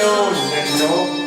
ようになりの。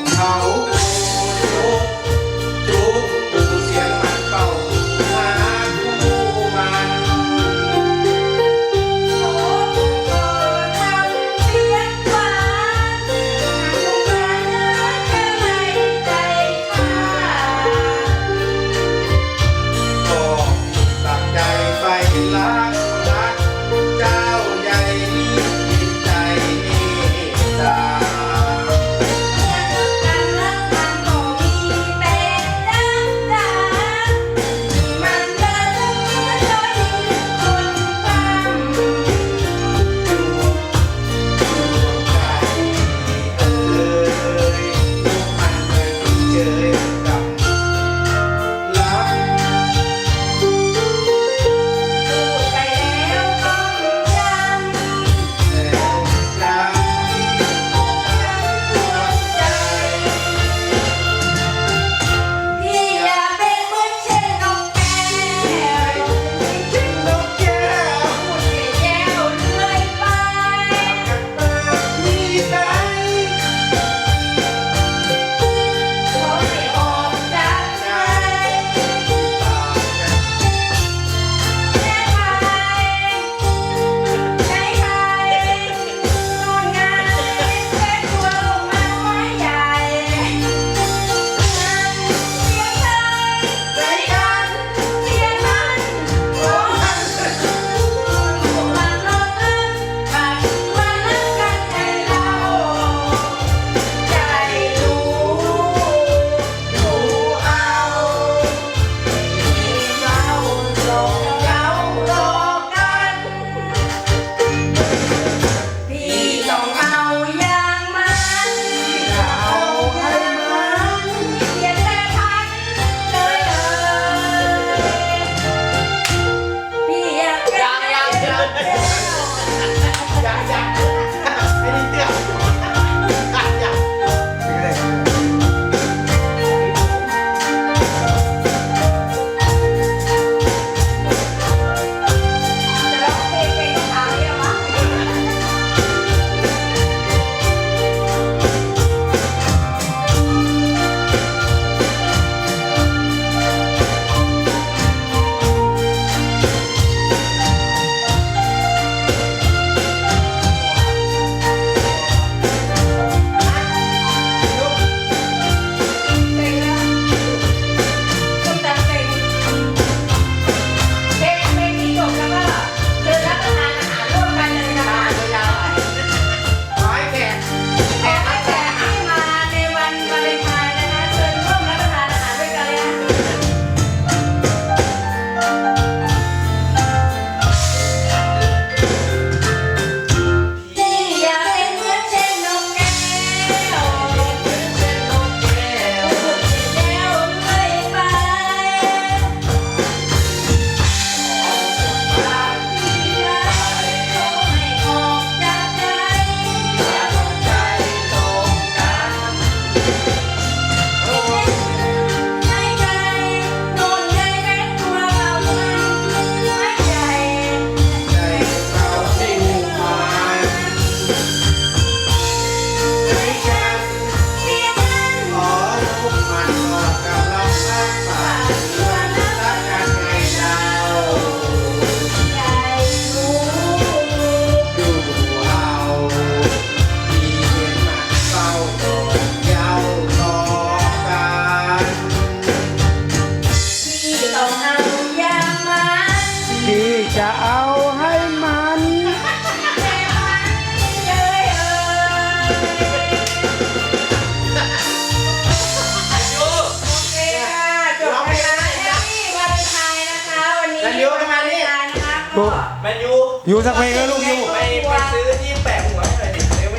ลูกแมนยูยูสักเพลงเลยลูกยูไปไปซื้อที่แปะหัวให้หน่อยดิเซเน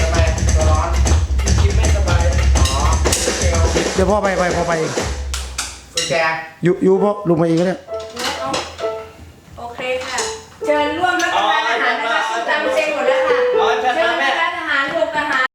ทำไมตัวร้อนคิดไม่สบายอ๋อเดี๋ยวพ่อไปไปพ่อไปเองกุญแจยูยูพ่อลุงไปอีกเนี่ย